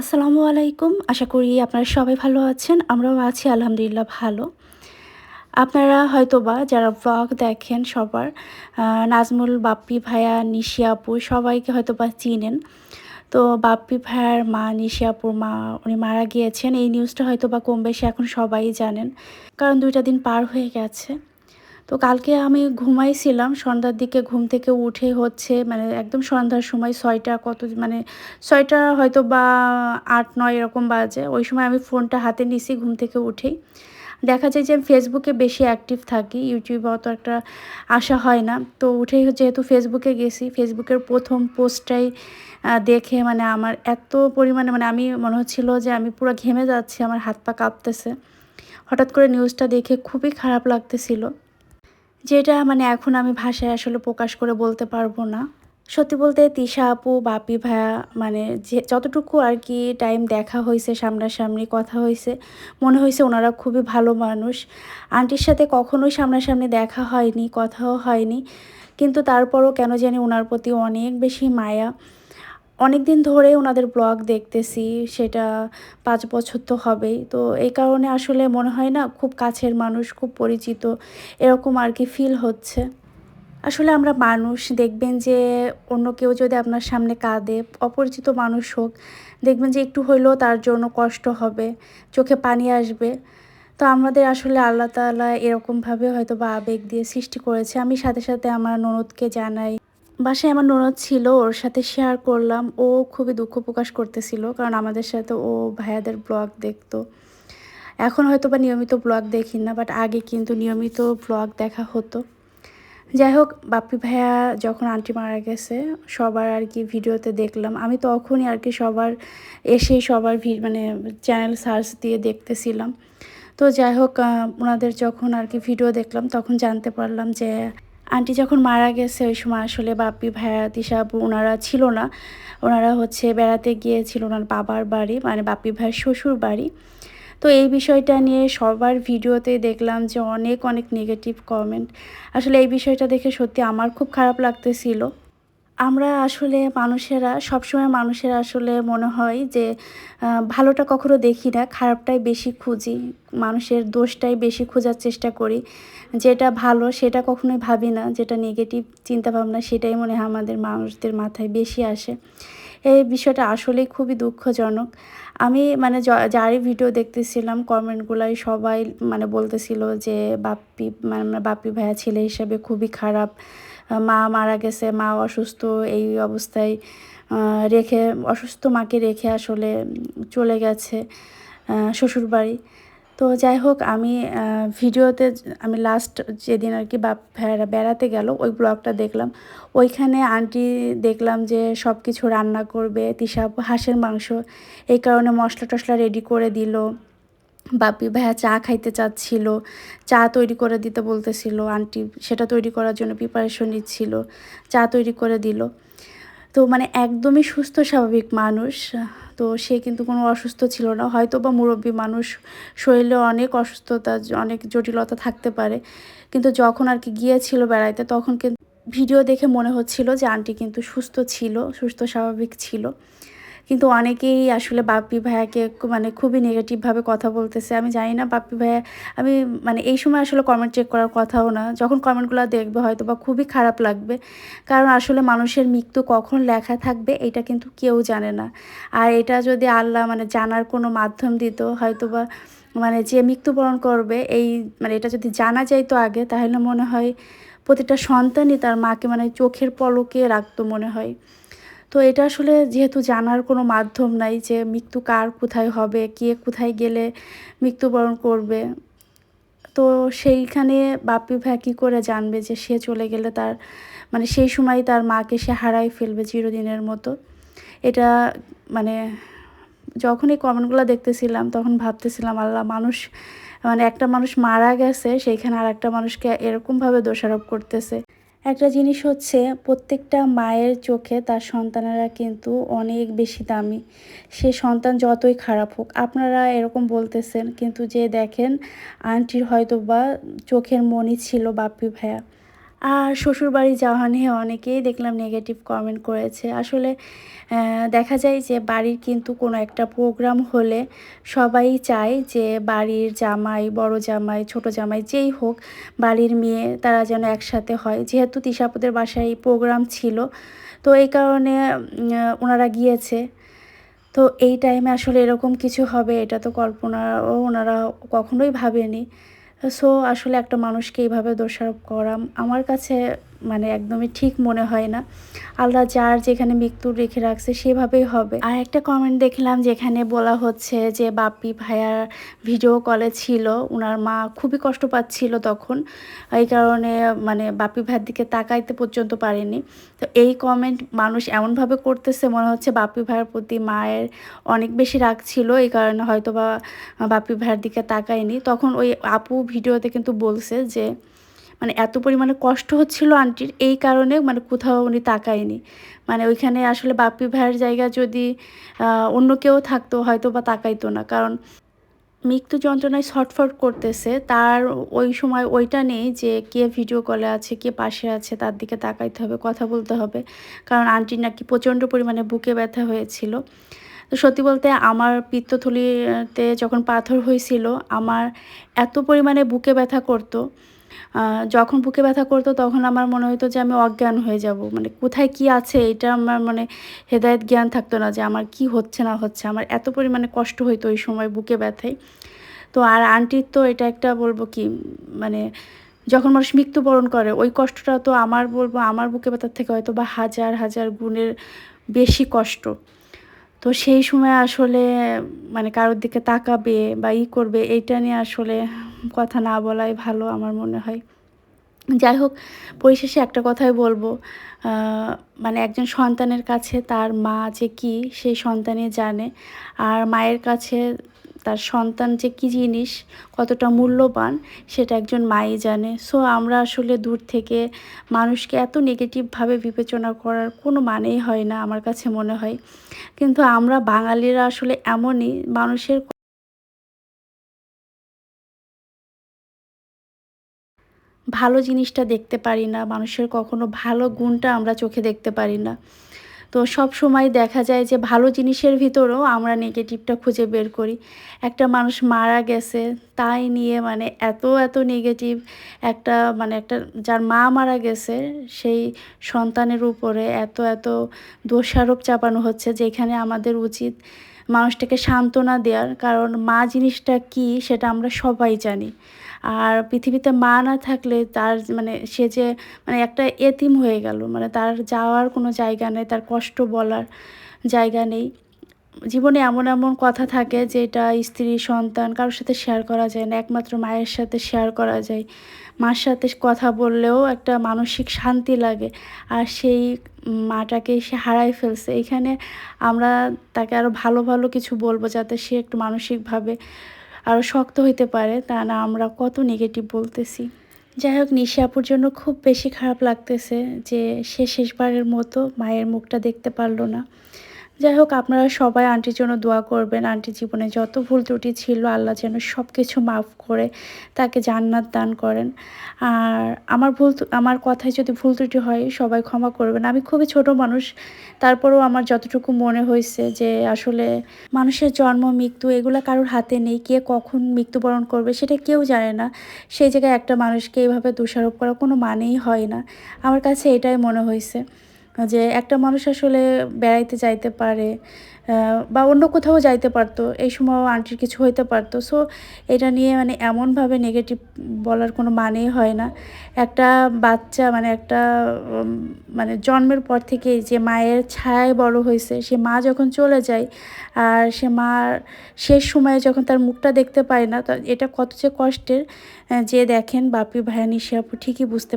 আসসালামু আলাইকুম। আশা করি আপনারা সবাই ভালো আছেন, আমরাও আছি আলহামদুলিল্লাহ ভালো। আপনারা হয়তোবা যারা ব্লগ দেখেন সবার নাজমুল, বাপ্পি ভাইয়া, নিশি আপু সবাইকে হয়তোবা চিনেন। তো বাপ্পি ভাইয়ার মা, নিশি আপুর মা, উনি মারা গিয়েছেন। এই নিউজটা হয়তোবা কম বেশি এখন সবাই জানেন। কারণ দুইটা দিন পার হয়ে গেছে। তো কালকে আমি ঘুমাইছিলাম, সন্ধ্যার দিকে ঘুম থেকে উঠে হচ্ছে মানে একদম সন্ধ্যার সময় ছয়টা কত মানে ছয়টা হয়তো বা আট, নয় এরকম বাজে, ওই সময় আমি ফোনটা হাতে নিছি, ঘুম থেকে উঠেই। দেখা যায় যে আমি ফেসবুকে বেশি অ্যাক্টিভ থাকি, ইউটিউবে অত একটা আসা হয় না। তো উঠেই যেহেতু ফেসবুকে গেছি, ফেসবুকের প্রথম পোস্টটাই দেখে মানে আমার এত পরিমাণে মানে আমি মনে হচ্ছিল যে আমি পুরো ঘেমে যাচ্ছি, আমার হাত পা কাঁপতেছে। হঠাৎ করে নিউজটা দেখে খুবই খারাপ লাগতেছিল। যেটা মানে এখন আমি ভাষায় আসলে প্রকাশ করে বলতে পারব না। সত্যি বলতে তিশা আপু, বাপি ভাইয়া মানে যে যতটুকু আর কি টাইম দেখা হয়েছে, সামনাসামনি কথা হয়েছে, মনে হয়েছে ওনারা খুবই ভালো মানুষ। আন্টির সাথে কখনোই সামনাসামনি দেখা হয়নি, কথাও হয়নি, কিন্তু তারপরও কেন জানি ওনার প্রতি অনেক বেশি মায়া। অনেক দিন ধরে ওনাদের ব্লগ দেখতেছি, সেটা পাঁচ বছর তো হবেই। তো এই কারণে আসলে মনে হয় না, খুব কাছের মানুষ, খুব পরিচিত, এরকম আর কি ফিল হচ্ছে। আসলে আমরা মানুষ, দেখবেন যে অন্য কেউ যদি আপনার সামনে কাঁদে, অপরিচিত মানুষ হোক, দেখবেন যে একটু হইলেও তার জন্য কষ্ট হবে, চোখে পানি আসবে। তো আমাদের আসলে আল্লাহ তাআলা এরকমভাবে হয়তো বা আবেগ দিয়ে সৃষ্টি করেছে। আমি সাথে সাথে আমার ননদকে জানাই। বাসায় আমার ননদ ছিল, ওর সাথে শেয়ার করলাম। ও খুবই দুঃখ প্রকাশ করতেছিল, কারণ আমাদের সাথে ও ভাইয়াদের ব্লগ দেখতো। এখন হয়তো বা নিয়মিত ব্লগ দেখি না বাট আগে কিন্তু নিয়মিত ব্লগ দেখা হতো। যাই হোক, বাপ্পি ভাইয়া যখন আন্টি মারা গেছে, সবার আর কি ভিডিওতে দেখলাম। আমি তখনই আর কি সবার, এসে সবার মানে চ্যানেল সার্চ দিয়ে দেখতেছিলাম। তো যাই হোক ওনাদের যখন আর কি ভিডিও দেখলাম, তখন জানতে পারলাম যে আন্টি যখন মারা গেছে, ওই সময় আসলে বাপ্পি ভাইয়া দিশাবু ওনারা ছিল না। ওনারা হচ্ছে বেড়াতে গিয়েছিল ওনার বাবার বাড়ি মানে বাপ্পি ভাইয়ের শ্বশুর বাড়ি। তো এই বিষয়টা নিয়ে সবার ভিডিওতে দেখলাম যে অনেক অনেক নেগেটিভ কমেন্ট আসলে এই বিষয়টা দেখে সত্যি আমার খুব খারাপ লাগতেছিল। আমরা আসলে মানুষেরা, সবসময় মানুষের আসলে মনে হয় যে ভালোটা কখনো দেখি না, খারাপটাই বেশি খুঁজি, মানুষের দোষটাই বেশি খোঁজার চেষ্টা করি। যেটা ভালো সেটা কখনোই ভাবি না, যেটা নেগেটিভ চিন্তাভাবনা সেটাই মনে হয় আমাদের মানুষদের মাথায় বেশি আসে। এই বিষয়টা আসলেই খুবই দুঃখজনক। আমি মানে যারই ভিডিও দেখতেছিলাম কমেন্টগুলাই সবাই মানে বলতেছিল যে, বাপ্পি মানে বাপ্পি ভাইয়া ছেলে হিসেবে খুবই খারাপ। মা মারা গেছে, মা অসুস্থ, এই অবস্থায় রেখে, অসুস্থ মাকে রেখে আসলে চলে গেছে শ্বশুর বাড়ি তো যাই হোক, আমি ভিডিওতে আমি লাস্ট যেদিন আর কি বাপ বেড়াতে গেল, ওই ব্লগটা দেখলাম। ওইখানে আন্টি দেখলাম যে সব কিছু রান্না করবে আপু হাঁসের মাংস, এই কারণে মশলা টশলা রেডি করে দিল। বাপি ভাইয়া চা খাইতে চাচ্ছিল, চা তৈরি করে দিতে বলতেছিল, আন্টি সেটা তৈরি করার জন্য প্রিপারেশন নিচ্ছিল, চা তৈরি করে দিল। তো মানে একদমই সুস্থ, স্বাভাবিক মানুষ। তো সে কিন্তু কোনো অসুস্থ ছিল না। হয়তো বা মুরব্বী মানুষ শরীরে অনেক অসুস্থতা, অনেক জটিলতা থাকতে পারে। কিন্তু যখন আর কি গিয়েছিল বেড়াইতে, তখন কিন্তু ভিডিও দেখে মনে হচ্ছিল যে আন্টি কিন্তু সুস্থ ছিল, সুস্থ, স্বাভাবিক ছিল। কিন্তু অনেকেই আসলে বাপ্পি ভাইয়াকে মানে খুবই নেগেটিভভাবে কথা বলতেছে। আমি জানি না বাপ্পি ভাইয়া, আমি মানে এই সময় আসলে কমেন্ট চেক করার কথাও না। যখন কমেন্টগুলো দেখবে হয়তো বা খুবই খারাপ লাগবে। কারণ আসলে মানুষের মৃত্যু কখন লেখা থাকবে এটা কিন্তু কেউ জানে না। আর এটা যদি আল্লাহ মানে জানার কোনো মাধ্যম দিত হয়তো বা মানে যে মৃত্যুবরণ করবে, এই মানে এটা যদি জানা যাইতো আগে, তাহলে মনে হয় প্রতিটা সন্তানই তার মাকে মানে চোখের পলকে রাখতো মনে হয়। তো এটা আসলে যেহেতু জানার কোনো মাধ্যম নাই যে মৃত্যু কার কোথায় হবে, কে কোথায় গেলে মৃত্যুবরণ করবে, তো সেইখানে বাপ্পি ভাই কী করে জানবে যে সে চলে গেলে তার মানে সেই সময় তার মাকে সে হারাই ফেলবে চিরদিনের মতো? এটা মানে যখন এই কমেন্টগুলো দেখতেছিলাম তখন ভাবতেছিলাম, আল্লাহ মানুষ মানে একটা মানুষ মারা গেছে, সেইখানে আর একটা মানুষকে এরকমভাবে দোষারোপ করতেছে। একটা জিনিস হচ্ছে, প্রত্যেকটা মায়ের চোখে তার সন্তানেরা কিন্তু অনেক বেশি দামি। সে সন্তান যতই খারাপ হোক, আপনারা এরকম বলতেছেন, কিন্তু যে দেখেন, আন্টির হয়তো বা চোখের মনি ছিল বাপ্পি ভাইয়া। আর শ্বশুরবাড়ি যাওয়া নিয়ে অনেকেই দেখলাম নেগেটিভ কমেন্ট করেছে। আসলে দেখা যায় যে বাড়ির কিন্তু কোনো একটা প্রোগ্রাম হলে সবাই চায় যে বাড়ির জামাই, বড় জামাই, ছোট জামাই যেই হোক, বাড়ির মেয়ে তারা যেন একসাথে হয়। যেহেতু তিশাপুদের বাসায় প্রোগ্রাম ছিল, তো এই কারণে ওনারা গিয়েছে। তো এই টাইমে আসলে এরকম কিছু হবে, এটা তো কল্পনাও ওনারা কখনোই ভাবেনি। সো আসলে একটা মানুষকে এইভাবে দোষারোপ করা আমার কাছে মানে একদমই ঠিক মনে হয় না। আল্লাহ যার যেখানে মৃত্যু রেখে রাখছে সেভাবেই হবে। আর একটা কমেন্ট দেখলাম যেখানে বলা হচ্ছে যে বাপ্পি ভাইয়ার ভিডিও কলে ছিল ওনার মা খুবই কষ্ট পাচ্ছিল তখন। এই কারণে মানে বাপ্পি ভাইয়ের দিকে তাকাইতে পর্যন্ত পারেনি। তো এই কমেন্ট মানুষ এমনভাবে করতেছে, মনে হচ্ছে বাপ্পি ভাইয়ের প্রতি মায়ের অনেক বেশি রাগ ছিল, এই কারণে হয়তো বা বাপ্পি ভাইয়ের দিকে তাকায়নি। তখন ওই আপু ভিডিওতে কিন্তু বলছে যে মানে এত পরিমাণে কষ্ট হচ্ছিল আন্টির, এই কারণে মানে কোথাও উনি তাকায়নি। মানে ওইখানে আসলে বাপ্পি ভাইয়ের জায়গা যদি অন্য কেউ থাকতো হয়তো বা তাকাইতো না। কারণ মৃত্যু যন্ত্রণায় ছটফট করতেছে, তার ওই সময় ওইটা নেই যে কে ভিডিও কলে আছে, কে পাশে আছে, তার দিকে তাকাইতে হবে, কথা বলতে হবে। কারণ আন্টির নাকি প্রচণ্ড পরিমাণে বুকে ব্যথা হয়েছিল। তো সত্যি বলতে আমার পিত্তথলিতে যখন পাথর হয়েছিল, আমার এত পরিমাণে বুকে ব্যথা করতো যখন বুকে ব্যথা করতো তখন আমার মনে হতো যে আমি অজ্ঞান হয়ে যাব। মানে কোথায় কি আছে এটা আমার মানে হেদায়ত জ্ঞান থাকতো না যে আমার কি হচ্ছে না হচ্ছে। আমার এত পরিমাণে কষ্ট হইতো ওই সময় বুকে ব্যথায়। তো আর আন্টির তো এটা একটা বলব কি মানে যখন মানুষ মৃত্যুবরণ করে ওই কষ্টটা তো আমার বলব আমার বুকে ব্যথার থেকে হয়তো বা হাজার হাজার গুণের বেশি কষ্ট। তো সেই সময় আসলে মানে কারোর দিকে তাকাবে বা ই করবে এইটা নিয়ে আসলে কথা না বলাই ভালো আমার মনে হয়। যাই হোক পরিশেষে একটা কথাই বলব। মানে একজন সন্তানের কাছে তার মা যে কি, সেই সন্তানই জানে। আর মায়ের কাছে তার সন্তান যে কী জিনিস, কতটা মূল্যবান, সেটা একজন মাই জানে। সো আমরা আসলে দূর থেকে মানুষকে এত নেগেটিভভাবে বিবেচনা করার কোনো মানেই হয় না আমার কাছে মনে হয়। কিন্তু আমরা বাঙালিরা আসলে এমনই, মানুষের ভালো জিনিসটা দেখতে পারি না, মানুষের কখনো ভালো গুণটা আমরা চোখে দেখতে পারি না। তো সব সময় দেখা যায় যে ভালো জিনিসের ভিতরেও আমরা নেগেটিভটা খুঁজে বের করি। একটা মানুষ মারা গেছে, তাই নিয়ে মানে এত এত নেগেটিভ একটা মানে একটা যার মা মারা গেছে, সেই সন্তানের উপরে এত এত দোষারোপ চাপানো হচ্ছে যেখানে আমাদের উচিত মানুষটাকে সান্ত্বনা দেওয়ার। কারণ মা জিনিসটা কি সেটা আমরা সবাই জানি। আর পৃথিবীতে মা না থাকলে তার মানে সে যে মানে একটা এতিম হয়ে গেল মানে তার যাওয়ার কোনো জায়গা নেই, তার কষ্ট বলার জায়গা নেই। জীবনে এমন এমন কথা থাকে যেটা স্ত্রী, সন্তান কারোর সাথে শেয়ার করা যায় না, একমাত্র মায়ের সাথে শেয়ার করা যায়। মার সাথে কথা বললেও একটা মানসিক শান্তি লাগে, আর সেই মাটাকে সে হারাই ফেলছে। এখানে আমরা তাকে আরও ভালো ভালো কিছু বলব যাতে সে একটু মানসিকভাবে আরও শক্ত হইতে পারে, তা না আমরা কত নেগেটিভ বলতেছি। যাই হোক নিশাপুর জন্য খুব বেশি খারাপ লাগতেছে যে সে শেষবারের মতো মায়ের মুখটা দেখতে পারল না। যাই হোক, আপনারা সবাই আন্টির জন্য দোয়া করবেন। আন্টি জীবনে যত ভুল ত্রুটি ছিল, আল্লাহ যেন সব কিছু মাফ করে তাকে জান্নাত দান করেন। আর আমার ভুল আমার কথায় যদি ভুল ত্রুটি হয়, সবাই ক্ষমা করবেন। আমি খুবই ছোট মানুষ, তারপরেও আমার যতটুকু মনে হয়েছে যে আসলে মানুষের জন্ম, মৃত্যু এগুলো কারোর হাতে নেই। কে কখন মৃত্যুবরণ করবে সেটা কেউ জানে না। সেই জায়গায় একটা মানুষকে এইভাবে দোষারোপ করা কোনো মানেই হয় না। আমার কাছে এটাই মনে হয়েছে। যে একটা মানুষ আসলে বেড়াইতে যাইতে পারে বা অন্য কোথাও যাইতে পারতো, এই সময় আন্টির কিছু হইতে পারতো। সো এটা নিয়ে মানে এমনভাবে নেগেটিভ বলার কোনো মানেই হয় না। একটা বাচ্চা মানে একটা মানে জন্মের পর থেকেই যে মায়ের ছায় বড় হয়েছে, সে মা যখন চলে যায় আর সে মার শেষ সময়ে যখন তার মুখটা দেখতে পায় না এটা কত যে কষ্টের যে দেখেন বাপি ভাইয়া নিশিয়াপু ঠিকই বুঝতে